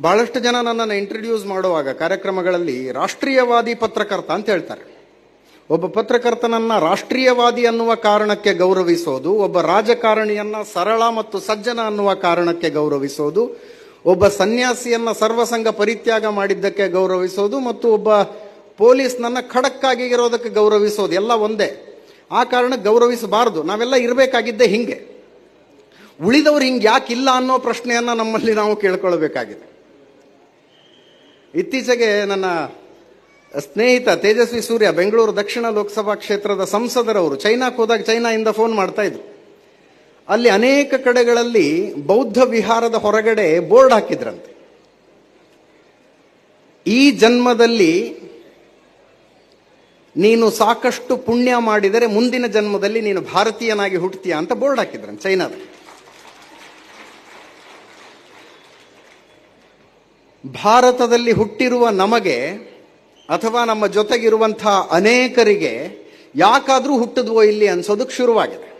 ಬಹಳಷ್ಟು ಜನ ನನ್ನನ್ನು ಇಂಟ್ರಡ್ಯೂಸ್ ಮಾಡುವಾಗ ಕಾರ್ಯಕ್ರಮಗಳಲ್ಲಿ ರಾಷ್ಟ್ರೀಯವಾದಿ ಪತ್ರಕರ್ತ ಅಂತ ಹೇಳ್ತಾರೆ. ಒಬ್ಬ ಪತ್ರಕರ್ತನನ್ನ ರಾಷ್ಟ್ರೀಯವಾದಿ ಅನ್ನುವ ಕಾರಣಕ್ಕೆ ಗೌರವಿಸೋದು, ಒಬ್ಬ ರಾಜಕಾರಣಿಯನ್ನ ಸರಳ ಮತ್ತು ಸಜ್ಜನ ಅನ್ನುವ ಕಾರಣಕ್ಕೆ ಗೌರವಿಸೋದು, ಒಬ್ಬ ಸನ್ಯಾಸಿಯನ್ನ ಸರ್ವಸಂಗ ಪರಿತ್ಯಾಗ ಮಾಡಿದ್ದಕ್ಕೆ ಗೌರವಿಸೋದು ಮತ್ತು ಒಬ್ಬ ಪೊಲೀಸ್ನನ್ನ ಖಡಕ್ಕಾಗಿ ಇರೋದಕ್ಕೆ ಗೌರವಿಸೋದು ಎಲ್ಲ ಒಂದೇ. ಆ ಕಾರಣಕ್ಕೆ ಗೌರವಿಸಬಾರದು. ನಾವೆಲ್ಲ ಇರಬೇಕಾಗಿದ್ದೇ ಹಿಂಗೆ. ಉಳಿದವರು ಹಿಂಗೆ ಯಾಕಿಲ್ಲ ಅನ್ನೋ ಪ್ರಶ್ನೆಯನ್ನ ನಮ್ಮಲ್ಲಿ ನಾವು ಕೇಳ್ಕೊಳ್ಬೇಕಾಗಿದೆ. ಇತ್ತೀಚೆಗೆ ನನ್ನ ಸ್ನೇಹಿತ ತೇಜಸ್ವಿ ಸೂರ್ಯ ಬೆಂಗಳೂರು ದಕ್ಷಿಣ ಲೋಕಸಭಾ ಕ್ಷೇತ್ರದ ಸಂಸದರವರು ಚೈನಾಕ್ಕೆ ಹೋದಾಗ ಚೈನಾಯಿಂದ ಫೋನ್ ಮಾಡ್ತಾ ಇದ್ರು. ಅಲ್ಲಿ ಅನೇಕ ಕಡೆಗಳಲ್ಲಿ ಬೌದ್ಧ ವಿಹಾರದ ಹೊರಗಡೆ ಬೋರ್ಡ್ ಹಾಕಿದ್ರಂತೆ. ಈ ಜನ್ಮದಲ್ಲಿ ನೀನು ಸಾಕಷ್ಟು ಪುಣ್ಯ ಮಾಡಿದರೆ ಮುಂದಿನ ಜನ್ಮದಲ್ಲಿ ನೀನು ಭಾರತೀಯನಾಗಿ ಹುಟ್ಟತೀಯ ಅಂತ ಬೋರ್ಡ್ ಹಾಕಿದ್ರಂತೆ ಚೈನಾದಲ್ಲಿ. ಭಾರತದಲ್ಲಿ ಹುಟ್ಟಿರುವ ನಮಗೆ ಅಥವಾ ನಮ್ಮ ಜೊತೆಗಿರುವಂತಹ ಅನೇಕರಿಗೆ ಯಾಕಾದರೂ ಹುಟ್ಟಿದ್ವೋ ಇಲ್ಲಿ ಅನ್ಸೋದಕ್ಕೆ ಶುರುವಾಗಿದೆ.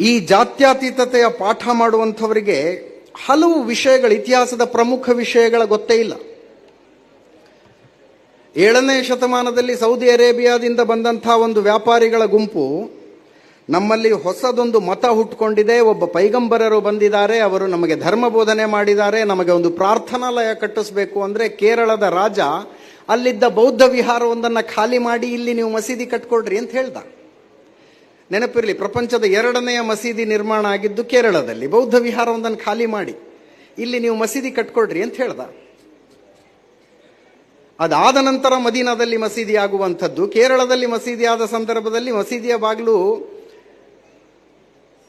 ಈ ಜಾತ್ಯತೀತತೆಯ ಪಾಠ ಮಾಡುವಂಥವರಿಗೆ ಹಲವು ವಿಷಯಗಳು, ಇತಿಹಾಸದ ಪ್ರಮುಖ ವಿಷಯಗಳ ಗೊತ್ತೇ ಇಲ್ಲ. ಏಳನೇ ಶತಮಾನದಲ್ಲಿ ಸೌದಿ ಅರೇಬಿಯಾದಿಂದ ಬಂದಂಥ ಒಂದು ವ್ಯಾಪಾರಿಗಳ ಗುಂಪು ನಮ್ಮಲ್ಲಿ ಹೊಸದೊಂದು ಮತ ಹುಟ್ಟುಕೊಂಡಿದೆ ಒಬ್ಬ ಪೈಗಂಬರರು ಬಂದಿದ್ದಾರೆ. ಅವರು ನಮಗೆ ಧರ್ಮ ಬೋಧನೆ ಮಾಡಿದ್ದಾರೆ. ನಮಗೆ ಒಂದು ಪ್ರಾರ್ಥನಾಲಯ ಕಟ್ಟಿಸ್ಬೇಕು ಅಂದ್ರೆ ಕೇರಳದ ರಾಜ ಅಲ್ಲಿದ್ದ ಬೌದ್ಧ ವಿಹಾರವೊಂದನ್ನು ಖಾಲಿ ಮಾಡಿ ಇಲ್ಲಿ ನೀವು ಮಸೀದಿ ಕಟ್ಕೊಳ್ರಿ ಅಂತ ಹೇಳ್ದ. ನೆನಪಿರಲಿ, ಪ್ರಪಂಚದ ಎರಡನೆಯ ಮಸೀದಿ ನಿರ್ಮಾಣ ಆಗಿದ್ದು ಕೇರಳದಲ್ಲಿ. ಬೌದ್ಧ ವಿಹಾರವೊಂದನ್ನು ಖಾಲಿ ಮಾಡಿ ಇಲ್ಲಿ ನೀವು ಮಸೀದಿ ಕಟ್ಕೊಳ್ರಿ ಅಂತ ಹೇಳ್ದ. ಅದಾದ ನಂತರ ಮದೀನಾದಲ್ಲಿ ಮಸೀದಿ ಆಗುವಂಥದ್ದು. ಕೇರಳದಲ್ಲಿ ಮಸೀದಿ ಆದ ಸಂದರ್ಭದಲ್ಲಿ ಮಸೀದಿಯ ಬಾಗಿಲು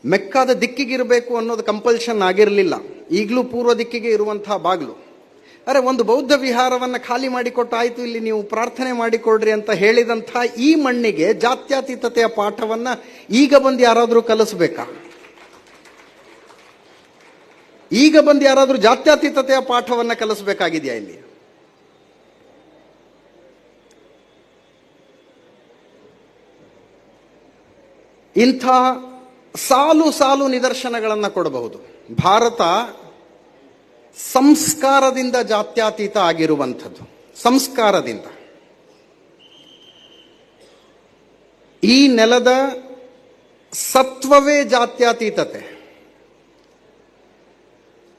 ಮೆಕ್ಕಾದ ದಿಕ್ಕಿಗಿರಬೇಕು ಅನ್ನೋದು ಕಂಪಲ್ಷನ್ ಆಗಿರಲಿಲ್ಲ. ಈಗಲೂ ಪೂರ್ವ ದಿಕ್ಕಿಗೆ ಇರುವಂತಹ ಬಾಗಿಲು. ಅರೆ, ಒಂದು ಬೌದ್ಧ ವಿಹಾರವನ್ನು ಖಾಲಿ ಮಾಡಿಕೊಟ್ಟು ಆಯಿತು ಇಲ್ಲಿ ನೀವು ಪ್ರಾರ್ಥನೆ ಮಾಡಿಕೊಡ್ರಿ ಅಂತ ಹೇಳಿದಂಥ ಈ ಮಣ್ಣಿಗೆ ಜಾತ್ಯತೀತತೆಯ ಪಾಠವನ್ನು ಈಗ ಬಂದು ಯಾರಾದರೂ ಕಲಿಸ್ಬೇಕಾ? ಈಗ ಬಂದು ಯಾರಾದರೂ ಜಾತ್ಯತೀತತೆಯ ಪಾಠವನ್ನು ಕಲಿಸ್ಬೇಕಾಗಿದೆಯಾ ಇಲ್ಲಿ? ಇಂಥ ಸಾಲು ಸಾಲು ನಿದರ್ಶನಗಳನ್ನು ಕೊಡಬಹುದು. ಭಾರತ ಸಂಸ್ಕಾರದಿಂದ ಜಾತ್ಯಾತೀತ ಆಗಿರುವಂಥದ್ದು. ಸಂಸ್ಕಾರದಿಂದ. ಈ ನೆಲದ ಸತ್ವವೇ ಜಾತ್ಯಾತೀತತೆ.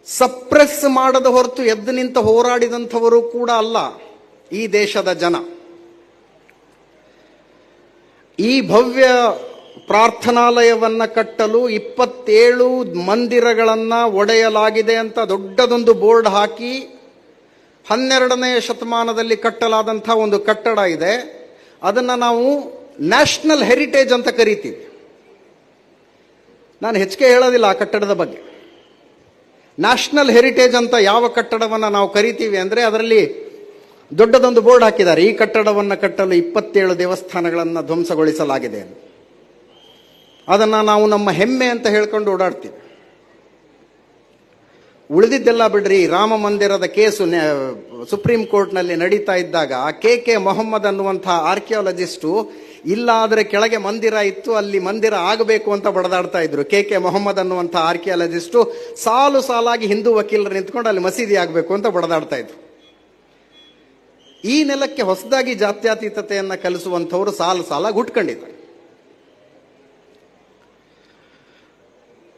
ಸಪ್ರೆಸ್ ಮಾಡದ ಹೊರತು ಎದ್ದು ನಿಂತ ಹೋರಾಡಿದಂಥವರು ಕೂಡ ಅಲ್ಲ ಈ ದೇಶದ ಜನ. ಈ ಭವ್ಯ ಪ್ರಾರ್ಥನಾಲಯವನ್ನ ಕಟ್ಟಲು ಇಪ್ಪತ್ತೇಳು ಮಂದಿರಗಳನ್ನು ಒಡೆಯಲಾಗಿದೆ ಅಂತ ದೊಡ್ಡದೊಂದು ಬೋರ್ಡ್ ಹಾಕಿ ಹನ್ನೆರಡನೇ ಶತಮಾನದಲ್ಲಿ ಕಟ್ಟಲಾದಂಥ ಒಂದು ಕಟ್ಟಡ ಇದೆ. ಅದನ್ನು ನಾವು ನ್ಯಾಷನಲ್ ಹೆರಿಟೇಜ್ ಅಂತ ಕರಿತೀವಿ. ನಾನು ಹೆಚ್ಚಿಗೆ ಹೇಳೋದಿಲ್ಲ ಆ ಕಟ್ಟಡದ ಬಗ್ಗೆ. ನ್ಯಾಷನಲ್ ಹೆರಿಟೇಜ್ ಅಂತ ಯಾವ ಕಟ್ಟಡವನ್ನು ನಾವು ಕರಿತೀವಿ ಅಂದರೆ ಅದರಲ್ಲಿ ದೊಡ್ಡದೊಂದು ಬೋರ್ಡ್ ಹಾಕಿದ್ದಾರೆ. ಈ ಕಟ್ಟಡವನ್ನು ಕಟ್ಟಲು ಇಪ್ಪತ್ತೇಳು ದೇವಸ್ಥಾನಗಳನ್ನು ಧ್ವಂಸಗೊಳಿಸಲಾಗಿದೆ. ಅದನ್ನು ನಾವು ನಮ್ಮ ಹೆಮ್ಮೆ ಅಂತ ಹೇಳ್ಕೊಂಡು ಓಡಾಡ್ತೀವಿ. ಉಳಿದಿದ್ದೆಲ್ಲ ಬಿಡ್ರಿ, ರಾಮ ಮಂದಿರದ ಕೇಸು ಸುಪ್ರೀಂ ಕೋರ್ಟ್ನಲ್ಲಿ ನಡೀತಾ ಇದ್ದಾಗ ಕೆ ಕೆ ಮೊಹಮ್ಮದ್ ಅನ್ನುವಂಥ ಆರ್ಕಿಯಾಲಜಿಸ್ಟು ಇಲ್ಲ ಆದರೆ ಕೆಳಗೆ ಮಂದಿರ ಇತ್ತು, ಅಲ್ಲಿ ಮಂದಿರ ಆಗಬೇಕು ಅಂತ ಬಡದಾಡ್ತಾ ಇದ್ರು. ಕೆ ಕೆ ಮೊಹಮ್ಮದ್ ಅನ್ನುವಂಥ ಆರ್ಕಿಯಾಲಜಿಸ್ಟು ಸಾಲು ಸಾಲಾಗಿ ಹಿಂದೂ ವಕೀಲರು ನಿಂತ್ಕೊಂಡು ಅಲ್ಲಿ ಮಸೀದಿ ಆಗಬೇಕು ಅಂತ ಬಡದಾಡ್ತಾ ಇದ್ರು. ಈ ನೆಲಕ್ಕೆ ಹೊಸದಾಗಿ ಜಾತ್ಯತೀತತೆಯನ್ನು ಕಲಿಸುವಂಥವ್ರು ಸಾಲು ಸಾಲಾಗಿ ಹುಟ್ಕೊಂಡಿದ್ದಾರೆ.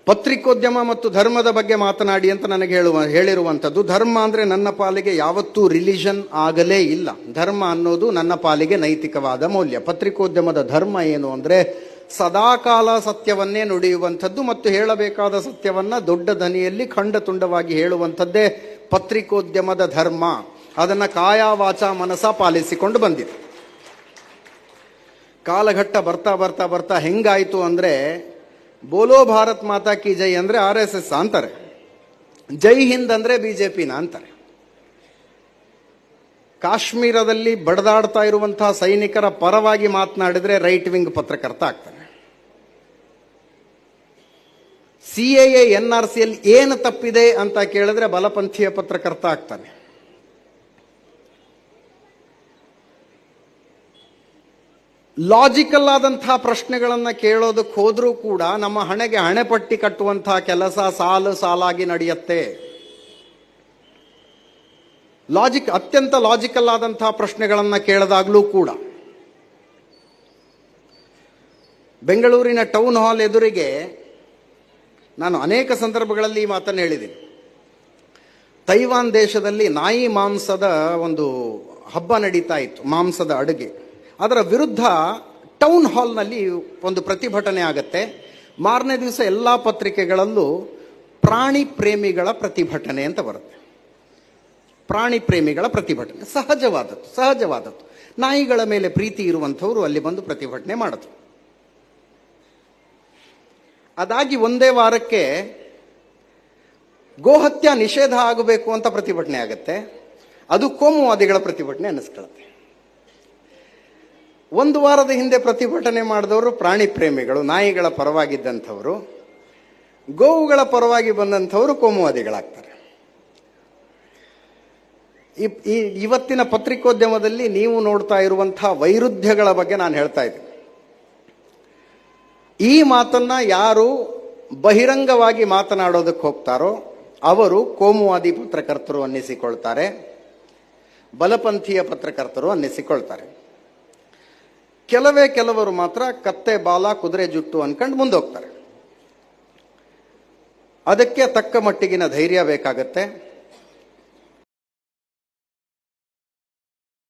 ಪತ್ರಿಕೋದ್ಯಮ ಮತ್ತು ಧರ್ಮದ ಬಗ್ಗೆ ಮಾತನಾಡಿ ಅಂತ ನನಗೆ ಹೇಳುವ, ಹೇಳಿರುವಂಥದ್ದು, ಧರ್ಮ ಅಂದರೆ ನನ್ನ ಪಾಲಿಗೆ ಯಾವತ್ತೂ ರಿಲಿಜನ್ ಆಗಲೇ ಇಲ್ಲ. ಧರ್ಮ ಅನ್ನೋದು ನನ್ನ ಪಾಲಿಗೆ ನೈತಿಕವಾದ ಮೌಲ್ಯ. ಪತ್ರಿಕೋದ್ಯಮದ ಧರ್ಮ ಏನು ಅಂದರೆ ಸದಾಕಾಲ ಸತ್ಯವನ್ನೇ ನುಡಿಯುವಂಥದ್ದು ಮತ್ತು ಹೇಳಬೇಕಾದ ಸತ್ಯವನ್ನು ದೊಡ್ಡ ದನಿಯಲ್ಲಿ ಖಂಡ ತುಂಡವಾಗಿ ಹೇಳುವಂಥದ್ದೇ ಪತ್ರಿಕೋದ್ಯಮದ ಧರ್ಮ. ಅದನ್ನು ಕಾಯ ವಾಚ ಮನಸ ಪಾಲಿಸಿಕೊಂಡು ಬಂದಿದೆ. ಕಾಲಘಟ್ಟ ಬರ್ತಾ ಬರ್ತಾ ಬರ್ತಾ ಹೆಂಗಾಯಿತು ಅಂದ್ರೆ ಬೋಲೋ ಭಾರತ್ ಮಾತಾ ಕಿ ಜೈ ಅಂದ್ರೆ ಆರ್ ಎಸ್ ಎಸ್ ಅಂತಾರೆ. ಜೈ ಹಿಂದ್ ಅಂದ್ರೆ ಪಿನ ಅಂತಾರೆ. ಕಾಶ್ಮೀರದಲ್ಲಿ ಬಡದಾಡ್ತಾ ಇರುವಂತಹ ಸೈನಿಕರ ಪರವಾಗಿ ಮಾತನಾಡಿದರೆ ರೈಟ್ ವಿಂಗ್ ಪತ್ರಕರ್ತ ಆಗ್ತಾನೆ. ಸಿ ಎ ಎನ್ ಆರ್ ಸಿಯಲ್ಲಿ ಏನು ತಪ್ಪಿದೆ ಅಂತ ಕೇಳಿದ್ರೆ ಬಲಪಂಥೀಯ ಪತ್ರಕರ್ತ ಆಗ್ತಾನೆ. ಲಾಜಿಕಲ್ ಆದಂತಹ ಪ್ರಶ್ನೆಗಳನ್ನು ಕೇಳೋದಕ್ಕೆ ಹೋದರೂ ಕೂಡ ನಮ್ಮ ಹಣೆಗೆ ಹಣೆಪಟ್ಟಿ ಕಟ್ಟುವಂತಹ ಕೆಲಸ ಸಾಲು ಸಾಲಾಗಿ ನಡೆಯುತ್ತೆ. ಲಾಜಿಕ್ ಅತ್ಯಂತ ಲಾಜಿಕಲ್ ಆದಂತಹ ಪ್ರಶ್ನೆಗಳನ್ನು ಕೇಳಿದಾಗಲೂ ಕೂಡ. ಬೆಂಗಳೂರಿನ ಟೌನ್ ಹಾಲ್ ಎದುರಿಗೆ ನಾನು ಅನೇಕ ಸಂದರ್ಭಗಳಲ್ಲಿ ಈ ಮಾತನ್ನು ಹೇಳಿದ್ದೀನಿ. ತೈವಾನ್ ದೇಶದಲ್ಲಿ ನಾಯಿ ಮಾಂಸದ ಒಂದು ಹಬ್ಬ ನಡೀತಾ ಇತ್ತು, ಮಾಂಸದ ಅಡುಗೆ. ಅದರ ವಿರುದ್ಧ ಟೌನ್ ಹಾಲ್ನಲ್ಲಿ ಒಂದು ಪ್ರತಿಭಟನೆ ಆಗತ್ತೆ. ಮಾರನೇ ದಿವಸ ಎಲ್ಲ ಪತ್ರಿಕೆಗಳಲ್ಲೂ ಪ್ರಾಣಿ ಪ್ರೇಮಿಗಳ ಪ್ರತಿಭಟನೆ ಅಂತ ಬರುತ್ತೆ. ಪ್ರಾಣಿ ಪ್ರೇಮಿಗಳ ಪ್ರತಿಭಟನೆ. ಸಹಜವಾದದ್ದು ಸಹಜವಾದದ್ದು. ನಾಯಿಗಳ ಮೇಲೆ ಪ್ರೀತಿ ಇರುವಂಥವರು ಅಲ್ಲಿ ಬಂದು ಪ್ರತಿಭಟನೆ ಮಾಡಿದ್ರು ಅದಾಗಿ ಒಂದೇ ವಾರಕ್ಕೆ ಗೋಹತ್ಯ ನಿಷೇಧ ಆಗಬೇಕು ಅಂತ ಪ್ರತಿಭಟನೆ ಆಗುತ್ತೆ. ಅದು ಕೋಮುವಾದಿಗಳ ಪ್ರತಿಭಟನೆ ಅನ್ನಿಸ್ಕೊಳ್ಳುತ್ತೆ. ಒಂದು ವಾರದ ಹಿಂದೆ ಪ್ರತಿಭಟನೆ ಮಾಡಿದವರು ಪ್ರಾಣಿ ಪ್ರೇಮಿಗಳು, ನಾಯಿಗಳ ಪರವಾಗಿದ್ದಂಥವರು. ಗೋವುಗಳ ಪರವಾಗಿ ಬಂದಂಥವರು ಕೋಮುವಾದಿಗಳಾಗ್ತಾರೆ. ಈ- ಇವತ್ತಿನ ಪತ್ರಿಕೋದ್ಯಮದಲ್ಲಿ ನೀವು ನೋಡ್ತಾ ಇರುವಂತಹ ವೈರುಧ್ಯಗಳ ಬಗ್ಗೆ ನಾನು ಹೇಳ್ತಾ ಇದ್ದೀನಿ. ಈ ಮಾತನ್ನ ಯಾರು ಬಹಿರಂಗವಾಗಿ ಮಾತನಾಡೋದಕ್ಕೆ ಹೋಗ್ತಾರೋ ಅವರು ಕೋಮುವಾದಿ ಪತ್ರಕರ್ತರು ಅನ್ನಿಸಿಕೊಳ್ತಾರೆ, ಬಲಪಂಥೀಯ ಪತ್ರಕರ್ತರು ಅನ್ನಿಸಿಕೊಳ್ತಾರೆ. ಕೆಲವೇ ಕೆಲವರು ಮಾತ್ರ ಕತ್ತೆ ಬಾಲ ಕುದುರೆ ಜುಟ್ಟು ಅನ್ಕೊಂಡು ಮುಂದೋಗ್ತಾರೆ. ಅದಕ್ಕೆ ತಕ್ಕ ಮಟ್ಟಿಗಿನ ಧೈರ್ಯ ಬೇಕಾಗತ್ತೆ.